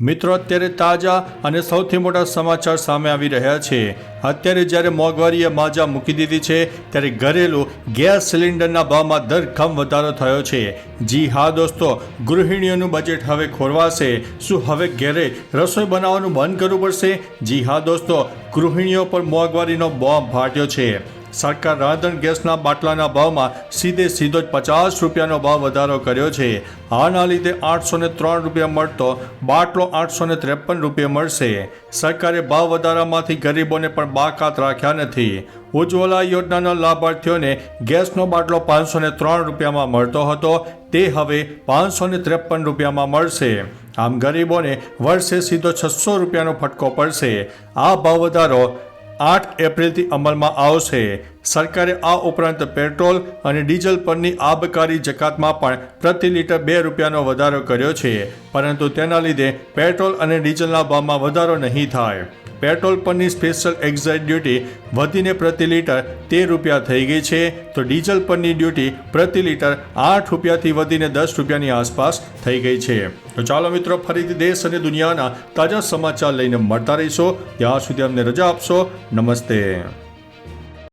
મિત્રો, અત્યારે તાજા અને સૌથી મોટા સમાચાર સામે આવી રહ્યા છે. અત્યારે જ્યારે મોંઘવારીએ માજા મૂકી દીધી છે, ત્યારે ઘરેલું ગેસ સિલિન્ડરના ભાવમાં ધરખમ વધારો થયો છે. જી હા, દોસ્તો, ગૃહિણીઓનું બજેટ હવે ખોરવાશે. શું હવે ઘરે રસોઈ બનાવવાનું બંધ કરવું પડશે? જી હા, દોસ્તો, ગૃહિણીઓ પર મોંઘવારીનો બોમ્બ ફાટ્યો છે. સરકાર રાંધણ ગેસના બાટલાના ભાવમાં સીધે સીધો જ પચાસ રૂપિયાનો ભાવ વધારો કર્યો છે. આના લીધે આઠસો ને ત્રણ રૂપિયા મળતો, બાટલો આઠસો ને ત્રેપન રૂપિયા મળશે. સરકારે ભાવ વધારામાંથી ગરીબોને પણ બાકાત રાખ્યા નથી. ઉજ્જવલા યોજનાના લાભાર્થીઓને ગેસનો બાટલો પાંચસો ને ત્રણ રૂપિયામાં મળતો હતો, તે હવે પાંચસો ને ત્રેપન રૂપિયામાં મળશે. આમ ગરીબોને વર્ષે સીધો છસો રૂપિયાનો ફટકો પડશે. આ ભાવ વધારો આઠ એપ્રિલથી અમલમાં આવશે. સરકારે આ ઉપરાંત પેટ્રોલ અને ડીઝલ પરની આબકારી જકાતમાં પણ પ્રતિ લીટર બે રૂપિયાનો વધારો કર્યો છે. પરંતુ તેના લીધે પેટ્રોલ અને ડીઝલના ભાવમાં વધારો નહીં થાય. પેટ્રોલ પરની સ્પેશિયલ એક્સાઇઝ ડ્યુટી વધીને પ્રતિ લીટર તેર રૂપિયા થઈ ગઈ છે, તો ડીઝલ પરની ડ્યુટી પ્રતિ લીટર આઠ રૂપિયાથી વધીને દસ રૂપિયાની આસપાસ થઈ ગઈ છે. તો ચાલો મિત્રો, ફરીથી દેશ અને દુનિયાના તાજા સમાચાર લઈને મળતા રહીશો. ત્યાં સુધી અમને રજા આપશો. નમસ્તે.